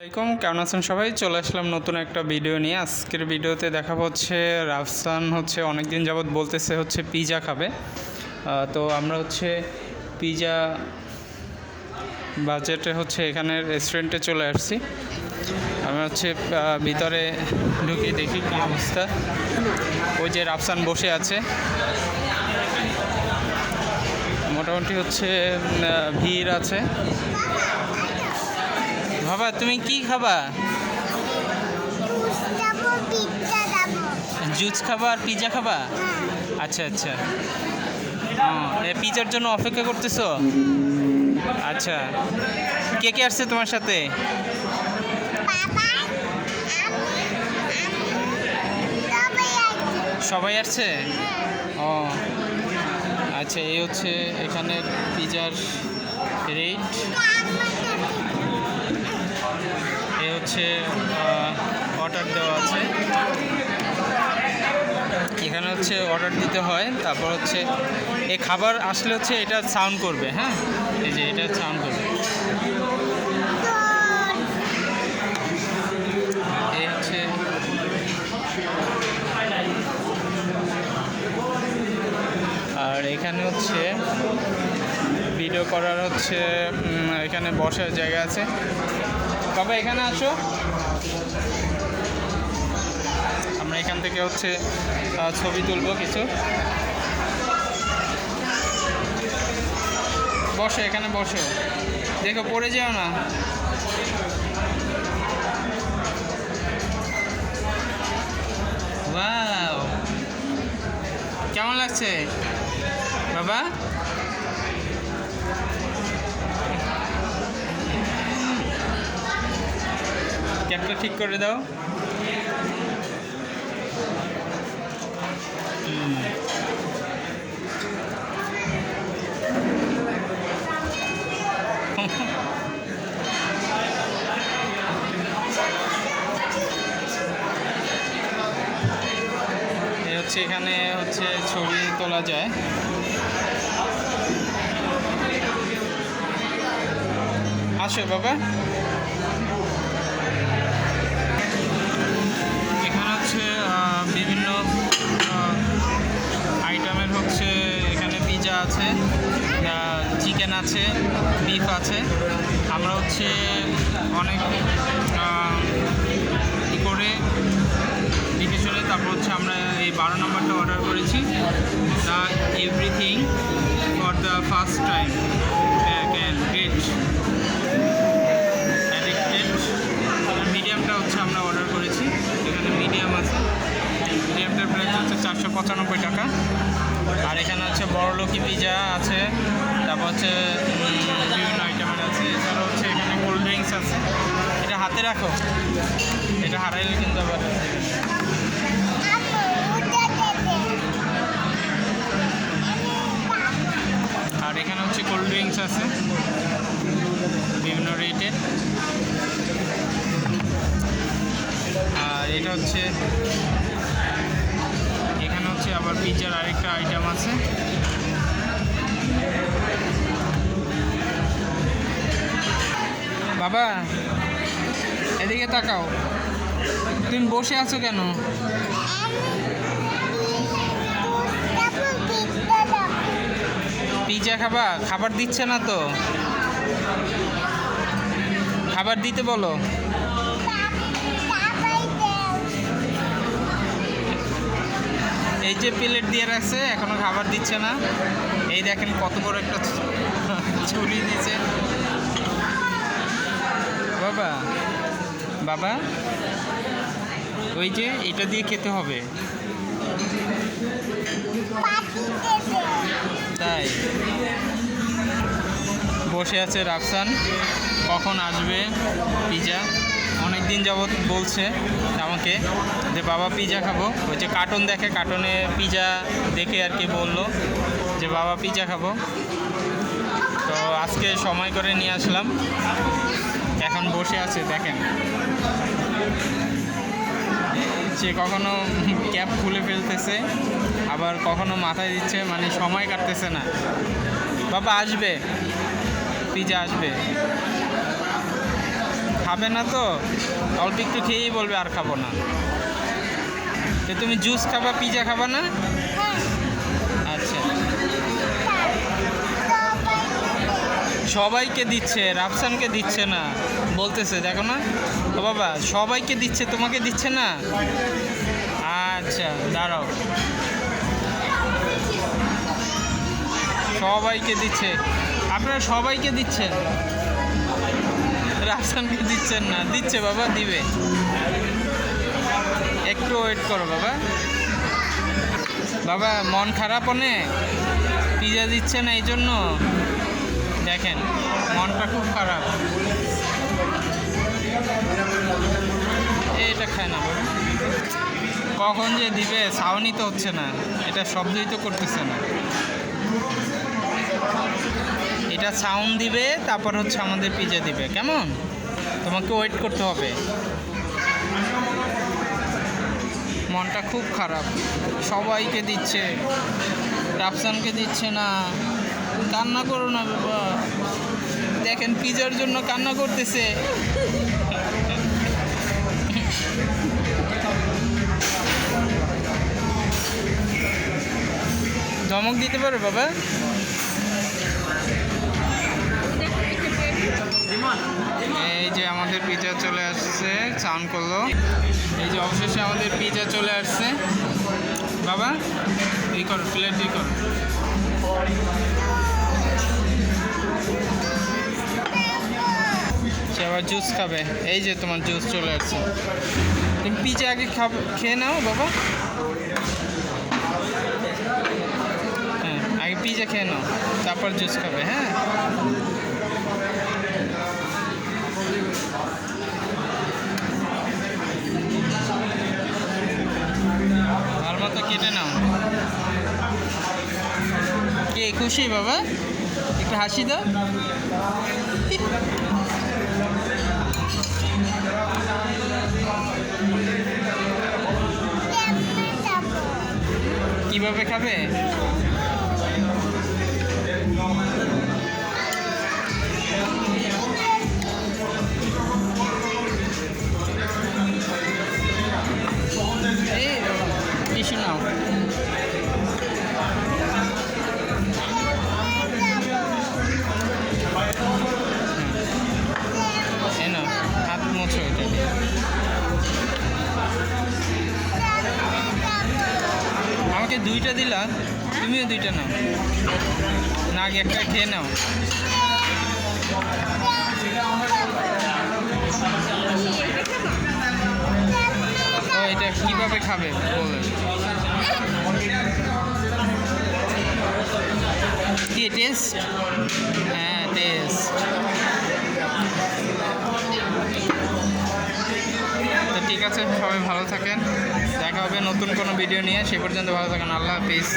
আসসালামাইকুম কেমন আছেন সবাই? চলে আসলাম নতুন একটা ভিডিও নিয়ে। আজকের ভিডিওতে দেখাবো হচ্ছে, রাফসান হচ্ছে অনেক দিন যাবৎ বলতেছে হচ্ছে পিজা খাবে। তো আমরা হচ্ছে পিজা বাজেটে হচ্ছে এখানে রেস্টুরেন্টে চলে আসছি। আমি হচ্ছে ভিতরে ঢুকে দেখি কী অবস্থা। ওই যে রাফসান বসে আছে। মোটামুটি হচ্ছে ভিড় আছে। বাবা তুমি কি খাবা? জুস খাবা আর পিজা খাবা? আচ্ছা আচ্ছা। এ পিজার জন্য অপেক্ষা করতেছো? আচ্ছা। কে কে আসছে তোমার সাথে? সবাই আসছে। ও আচ্ছা এই হচ্ছে এখানের পিজার রেট। হচ্ছে অর্ডার দেওয়া আছে। এখানে হচ্ছে অর্ডার দিতে হয়, তারপর হচ্ছে এই খাবার আসলে হচ্ছে এটা সাউন্ড করবে হ্যাঁ? এই যে এটা সাউন্ড করবে। এই হচ্ছে আর এখানে হচ্ছে ভিডিও করার হচ্ছে এখানে বসার জায়গা আছে। বাবা, এখানে আসো। আমরা এখান থেকে হচ্ছে ছবি তুলবো কিছু। বসো, এখানে বসো। দেখো, পড়ে যেও না! কেমন লাগছে? বাবা? ক্যাপটা ঠিক করে দাও। হচ্ছে এখানে হচ্ছে ছবি তোলা যায় আসো বাবা আছে চিকেন আছে বিফ আছে। আমরা হচ্ছে অনেক ই করে দেখে তারপর হচ্ছে আমরা এই বারো নম্বরটা অর্ডার করেছি। The everything for the first time can get addicted মিডিয়ামটা হচ্ছে আমরা অর্ডার করেছি। এখানে মিডিয়াম আছে। মিডিয়ামটার প্রাইস হচ্ছে চারশো পঁচানব্বই টাকা। বড়লোকি পিজা আছে, তারপর হচ্ছে বিভিন্ন আইটেমের আছে এছাড়া হচ্ছে এখানে কোল্ড ড্রিঙ্কস আছে। এটা হাতে রাখো। এটা হারাইলে কিন্তু আবার আর এখানে হচ্ছে কোল্ড ড্রিঙ্কস আছে। বিভিন্ন রেটের আর এটা হচ্ছে, এখানে হচ্ছে আবার পিজার আরেকটা আইটেম আছে। বাবা, এদিকে তাকাও। তুমি বসে আছো কেন? পিজা খাবা? খাবার দিচ্ছে না তো? খাবার দিতে বলো। এই যে প্লেট দিয়ে রাখছে, এখনও খাবার দিচ্ছে না। এই দেখেন কত বড় একটা ছুরি দিছে বাবা। ওই যে এটা দিয়ে খেতে হবে। তাই। বসে আছে রাফসান। কখন আসবে? পিজা। অনেক দিন যাবৎ বলছে আমাকে যে বাবা পিজা খাব। ওই যে কার্টুন দেখে কার্টুনে পিজা দেখে আর কি বলল যে বাবা পিজা খাব। আজকে সময় করে নিয়ে আসলাম। এখন বসে আছে, দেখেন। সে কখনো ক্যাপ খুলে ফেলতেছে, আবার কখনো মাথায় দিচ্ছে মানে সময় কাটতেছে না। বাবা, আসবে। পিজা আসবে। খাবে না তো? অল্প একটু খেয়েই বলবে, আর খাব না। তুমি জুস খাবা, পিজা খাবা না? সবাইকে দিচ্ছে, রাফসানকে দিচ্ছে না। বলতেছে, দেখো না। ও বাবা, সবাইকে দিচ্ছে, তোমাকে দিচ্ছে না? আচ্ছা দাঁড়াও। সবাইকে দিচ্ছে। আপনারা সবাইকে দিচ্ছেন? রাফসানকে দিচ্ছেন না। দিচ্ছে বাবা, দিবে। একটু ওয়েট করো বাবা। বাবা, মন খারাপ অনেক? পিজা দিচ্ছে না এই জন্য দেখেন, মনটা খুব খারাপ। এটা খায় না কখন যে দিবে সাউনি তো হচ্ছে না। এটা শব্দই তো করতেছে না। এটা সাউন্ড দিবে, তারপর হচ্ছে আমাদের পিজা দিবে। কেমন? তোমাকে ওয়েট করতে হবে। মনটা খুব খারাপ। সবাইকে দিচ্ছে। রাফসানকে দিচ্ছে না। কান্না করো না বাবা। দেখেন পিজার জন্য কান্না করতেছে। ধমক দিতে পারো বাবা? এই যে আমাদের পিজা চলে আসছে, চান করল। এই যে অবশেষে আমাদের পিজা চলে আসছে। বাবা, এই করো, প্লেট এই করো। সে আবার জুস খাবে। এই যে তোমার জুস চলে আসছে। তুমি পিজা আগে খাবে, খেয়ে নাও বাবা। হ্যাঁ আগে পিজা খেয়ে নাও, তারপর জুস খাবে হ্যাঁ। ভালো মতো কেটে নাও। কে, খুশি বাবা? একটু হাসি দাও। কীভাবে খাবে? দুইটা দিলা, তুমিও দুইটা নাও। না একটা খেয়ে নাও। এটা কীভাবে খাবে? কি টেস্ট হ্যাঁ টেস্ট আছে সবাই ভালো থাকেন। দেখা হবে নতুন কোনো ভিডিও নিয়ে সে পর্যন্ত ভালো থাকেন, আল্লাহ হাফিজ।